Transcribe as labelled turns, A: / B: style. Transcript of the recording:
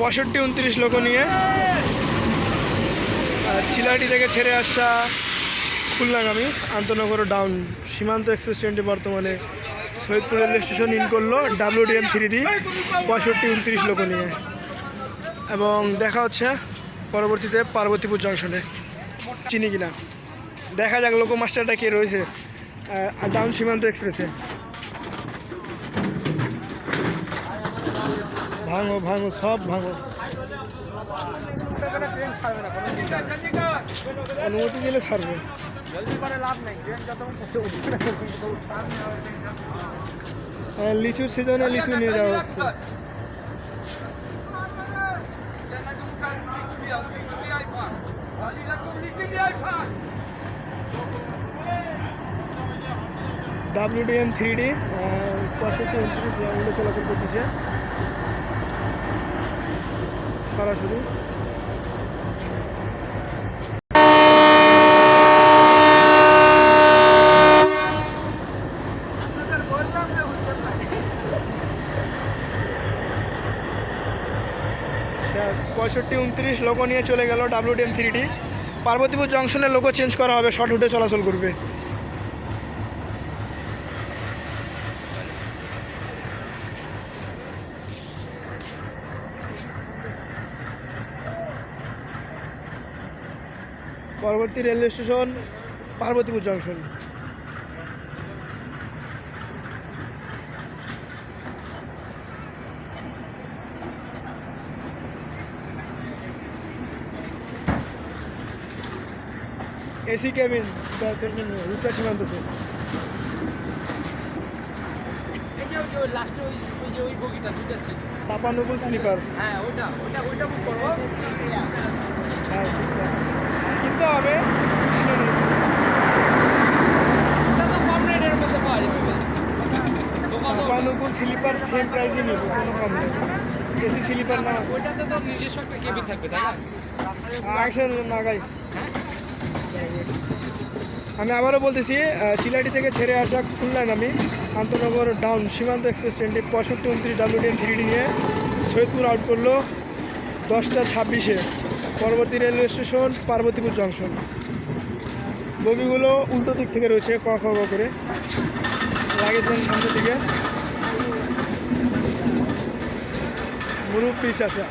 A: পঁয়ষট্টি, উনত্রিশ লোক নিয়ে। আর চিলাহাটি থেকে ছেড়ে আসা খুলনাগামী আন্তনগর ডাউন। সীমান্ত এক্সপ্রেস ট্রেনটি বর্তমানে সৈয়দপুর রেলওয়ে স্টেশন ইন করল ডাব্লিউডিএম থ্রি ডি পঁয়ষট্টি, উনত্রিশ লোক নিয়ে। এবং দেখা হচ্ছে পরবর্তীতে পার্বতীপুর জংশনে। চিনি কিনা? দেখা যাক লোকো মাস্টারটা কে রয়েছে ডাউন সীমান্ত এক্সপ্রেসে। ভাঙো ভাঙো সব ভাঙো। অনুমতি দিলে ছাড়বে। হ্যাঁ, লিচুর সিজনে লিচু নিয়ে যাওয়া হচ্ছে। ডাব্লিউডিএম থ্রি ডি পঁয়ষট্টি উনত্রিশ চলাচল করতেছে সরাসরি। পঁয়ষট্টি, উনত্রিশ, লোক নিয়ে চলে গেল ডাব্লিউডিএম থ্রি ডি পার্বতীপুর জংশনের লোকও চেঞ্জ করা হবে শর্ট রুটে চলাচল করবে। পরবর্তী railway station Parbatipur junction. AC cabin উত্তর সীমান্ত পাপানুকুল স্লিপার।
B: হ্যাঁ ওইটা ওইটা ওইটা বুক করব।
A: হ্যাঁ কিনতে হবে। স্লিপার সেম প্রাইসে নেব কোনো কম নেই। এসি স্লিপার না।
B: ওইটাতে তো নিজস্ব একটা কেবিন থাকবে তাই না?
A: নাগাই
B: হ্যাঁ?
A: আমি আবারও বলতেছি চিলাটি থেকে ছেড়ে আসা খুলনাগামী আন্তনগর ডাউন সীমান্ত এক্সপ্রেস ট্রেনটি পঁয়ষট্টি উনত্রিশ ডাব্লিউডিএন থ্রি ডি নিয়ে সৈয়দপুর আউট করল দশটা ছাব্বিশে। পরবর্তী রেলওয়ে স্টেশন পার্বতীপুর জংশন বগিগুলো উল্টো দিক থেকে রয়েছে ক, খ করে। লাগেছেন সামনে দিকে। মুরুব্বি চাষা